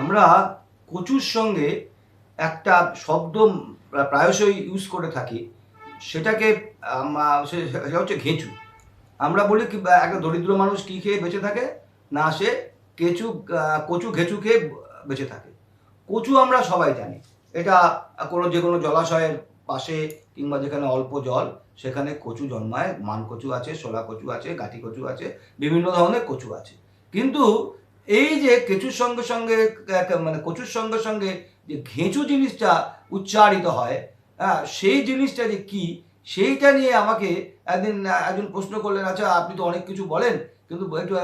আমরা কচুর সঙ্গে একটা শব্দ প্রায়শই ইউজ করে থাকি, সেটাকে সেটা হচ্ছে ঘেঁচু। আমরা বলি কি একটা দরিদ্র মানুষ কী খেয়ে বেঁচে থাকে? না, সে কেঁচু কচু ঘেঁচু খেয়ে বেঁচে থাকে। কচু আমরা সবাই জানি। এটা কোনো, যে কোনো জলাশয়ের পাশে কিংবা যেখানে অল্প জল, সেখানে কচু জন্মায়। মান কচু আছে, শোলা কচু আছে গাঠি কচু আছে, বিভিন্ন ধরনের কচু আছে। কিন্তু এই যে কেঁচুর সঙ্গে সঙ্গে মানে কচুর সঙ্গে সঙ্গে যে ঘেঁচু জিনিসটা উচ্চারিত হয় হ্যাঁ সেই জিনিসটা যে কি, সেইটা নিয়ে আমাকে একদিন একজন প্রশ্ন করলেন আচ্ছা আপনি তো অনেক কিছু বলেন, কিন্তু একটু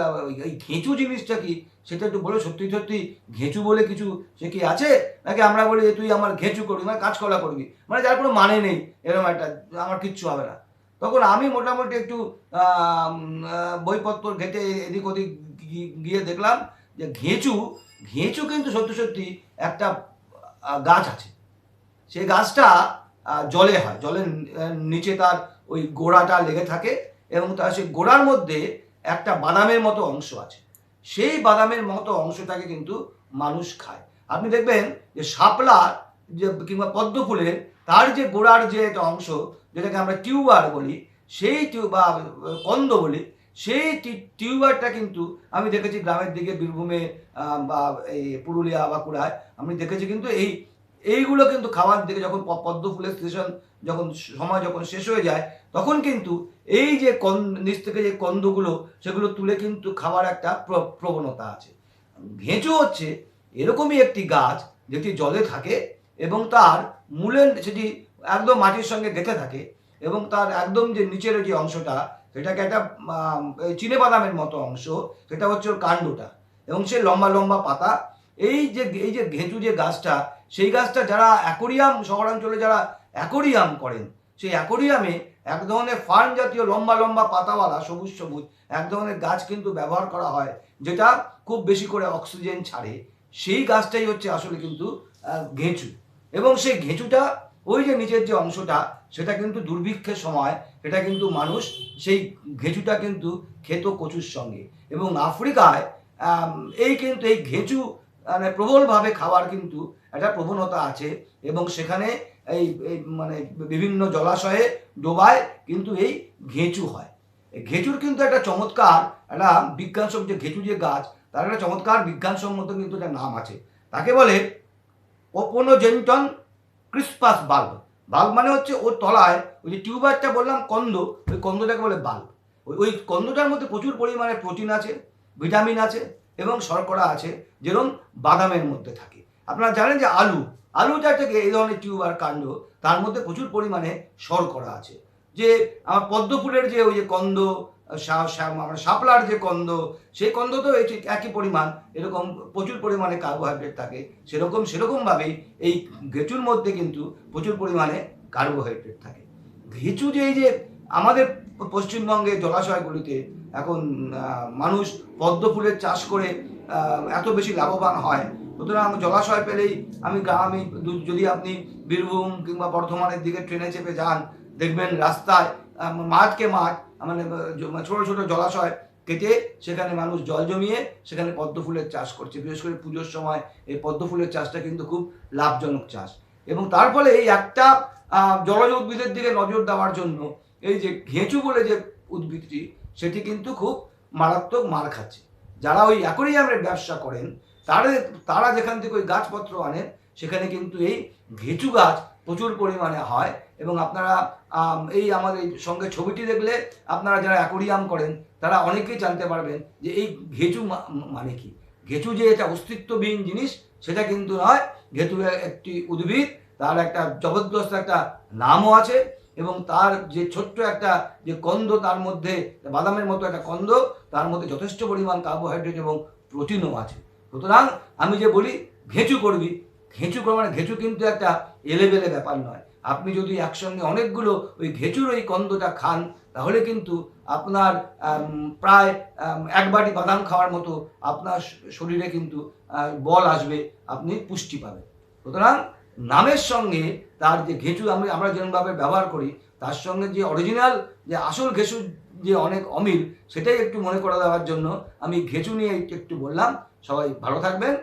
এই ঘেঁচু জিনিসটা কি? সেটা একটু বলে, সত্যি সত্যি ঘেঁচু বলে কিছু সে কি আছে? নাকি আমরা বলি যে তুই আমার ঘেঁচু করবি মানে কাজকলা করবি? মানে যার কোনো মানে নেই, এরকম একটা, আমার কিচ্ছু হবে না। তখন আমি মোটামুটি একটু বইপত্র ঘেঁটে এদিক ওদিক গিয়ে দেখলাম যে ঘেঁচু ঘেঁচু কিন্তু সত্যি সত্যি একটা গাছ আছে। সেই গাছটা জলে হয়, জলের নিচে তার ওই গোড়াটা লেগে থাকে এবং তার সেই গোড়ার মধ্যে একটা বাদামের মতো অংশ আছে। সেই বাদামের মতো অংশটাকে কিন্তু মানুষ খায়। আপনি দেখবেন যে শাপলার যে, কিংবা পদ্ম ফুলের তার যে গোড়ার যে একটা অংশ, যেটাকে আমরা টিউবার বলি, সেই টিউ, বা, কন্দ বলি সেই টিউবারটা কিন্তু আমি দেখেছি গ্রামের দিকে বীরভূমে বা এই পুরুলিয়া, বাঁকুড়ায়। আমি দেখেছি কিন্তু এই, এইগুলো কিন্তু খাওয়ার দিকে যখন পদ্ম ফুলের স্টেশন যখন সময় যখন শেষ হয়ে যায়, তখন কিন্তু এই যে নিচ থেকে যে কন্দগুলো, সেগুলো তুলে কিন্তু খাওয়ার একটা প্র- প্রবণতা আছে। ঘেঁচু হচ্ছে এরকমই একটি গাছ যেটি জলে থাকে এবং তার মূলের সেটি একদম মাটির সঙ্গে গেঁথে থাকে এবং তার একদম যে নিচের যে অংশটা সেটাকে একটা চিনে বাদামের মতো অংশ, সেটা হচ্ছে ওর কাণ্ডটা এবং সে লম্বা লম্বা পাতা। এই যে এই যে ঘেঁচু যে গাছটা, সেই গাছটা যারা অ্যাকোরিয়াম শহরাঞ্চলে যারা অ্যাকোরিয়াম করেন, সেই অ্যাকোরিয়ামে এক ধরনের ফার্ন জাতীয় লম্বা লম্বা পাতাওয়ালা সবুজ সবুজ এক ধরনের গাছ কিন্তু ব্যবহার করা হয়, যেটা খুব বেশি করে অক্সিজেন ছাড়ে। সেই গাছটাই হচ্ছে আসলে কিন্তু ঘেঁচু এবং সেই ঘেঁচুটা ওই যে নিচের যে অংশটা, সেটা কিন্তু দুর্ভিক্ষের সময় সেটা কিন্তু মানুষ, সেই ঘেঁচুটা কিন্তু খেত কচুর সঙ্গে। এবং আফ্রিকায় এই কিন্তু এই ঘেঁচু মানে প্রবলভাবে খাওয়ার কিন্তু একটা প্রবণতা আছে। এবং সেখানে এই মানে বিভিন্ন জলাশয়ে, ডোবায় কিন্তু এই ঘেঁচু হয়। ঘেঁচুর কিন্তু একটা চমৎকার, একটা বিজ্ঞানসম্মত যে ঘেঁচু যে গাছ, তার একটা চমৎকার বিজ্ঞানসম্মত কিন্তু একটা নাম আছে। তাকে বলে ওপোনোজেন্টন ক্রিসপাস বাল্ব বাল্ব মানে হচ্ছে ওর তলায় ওই যে টিউবারটা বললাম, কন্দ, ওই কন্দটাকে বলে বাল্ব ওই ওই কন্দটার মধ্যে প্রচুর পরিমাণে প্রোটিন আছে ভিটামিন আছে এবং শর্করা আছে যেরকম বাদামের মধ্যে থাকে। আপনারা জানেন যে আলু, আলুটা থেকে এই ধরনের টিউবার কাণ্ড, তার মধ্যে প্রচুর পরিমাণে শর্করা আছে। যে আমার পদ্ম ফুলের যে ওই যে কন্দ আমার শাপলার যে কন্দ, সেই কন্দ তো ঠিক একই পরিমাণ, এরকম প্রচুর পরিমাণে কার্বোহাইড্রেট থাকে। সেরকম সেরকমভাবেই এই ঘেঁচুর মধ্যে কিন্তু প্রচুর পরিমাণে কার্বোহাইড্রেট থাকে। ঘেঁচু যে এই যে আমাদের পশ্চিমবঙ্গে জলাশয়গুলিতে এখন মানুষ পদ্ম ফুলের চাষ করে এত বেশি লাভবান হয়। সুতরাং জলাশয় পেলেই আমি আমি যদি আপনি বীরভূম কিংবা বর্ধমানের দিকে ট্রেনে চেপে যান, দেখবেন রাস্তায় মাঠকে মাঠ মানে ছোট ছোট জলাশয় কেটে সেখানে মানুষ জল জমিয়ে সেখানে পদ্ম ফুলের চাষ করছে। বিশেষ করে পুজোর সময় এই পদ্ম ফুলের চাষটা কিন্তু খুব লাভজনক চাষ। এবং তার ফলে এই একটা জলজ উদ্ভিদের দিকে নজর দেওয়ার জন্য এই যে ঘেঁচু বলে যে উদ্ভিদটি, সেটি কিন্তু খুব মারাত্মক মার খাচ্ছে। যারা ওই অ্যাকোরিয়ামের ব্যবসা করেন তারা তারা যেখান থেকে ওই গাছপত্র আনেন, সেখানে কিন্তু এই ঘেঁচু গাছ প্রচুর পরিমাণে হয়। এবং আপনারা এই আমাদের সঙ্গে ছবিটি দেখলে আপনারা যারা অ্যাকোরিয়াম করেন, তারা অনেকেই জানতে পারবেন যে এই ঘেঁচু মানে কি? ঘেঁচু যে এটা অস্তিত্ববিহীন জিনিস, সেটা কিন্তু নয়। ঘেঁচু একটি উদ্ভিদ, তার একটা জবরদস্ত একটা নামও আছে এবং তার যে ছোট্ট একটা যে কন্দ, তার মধ্যে বাদামের মতো একটা কন্দ, তার মধ্যে যথেষ্ট পরিমাণ কার্বোহাইড্রেট এবং প্রোটিনও আছে। সুতরাং আমি যে বলি, ঘেঁচু করবি। ঘেঁচু মানে ঘেঁচু কিন্তু একটা এলেবেলে ব্যাপার নয়। আপনি যদি একসঙ্গে অনেকগুলো ওই ঘেঁচুর ওই কন্দটা খান, তাহলে কিন্তু আপনার প্রায় এক বাটি বাদাম খাওয়ার মতো আপনার শরীরে কিন্তু বল আসবে, আপনি পুষ্টি পাবেন। সুতরাং নামের সঙ্গে তার যে ঘেঁচু, আমি, আমরা যেরকমভাবে ব্যবহার করি, তার সঙ্গে যে অরিজিনাল যে আসল ঘেঁচুর যে অনেক অমিল, সেটাই একটু মনে করে দেওয়ার জন্য আমি ঘেঁচু নিয়ে একটু বললাম। সবাই ভালো থাকবেন।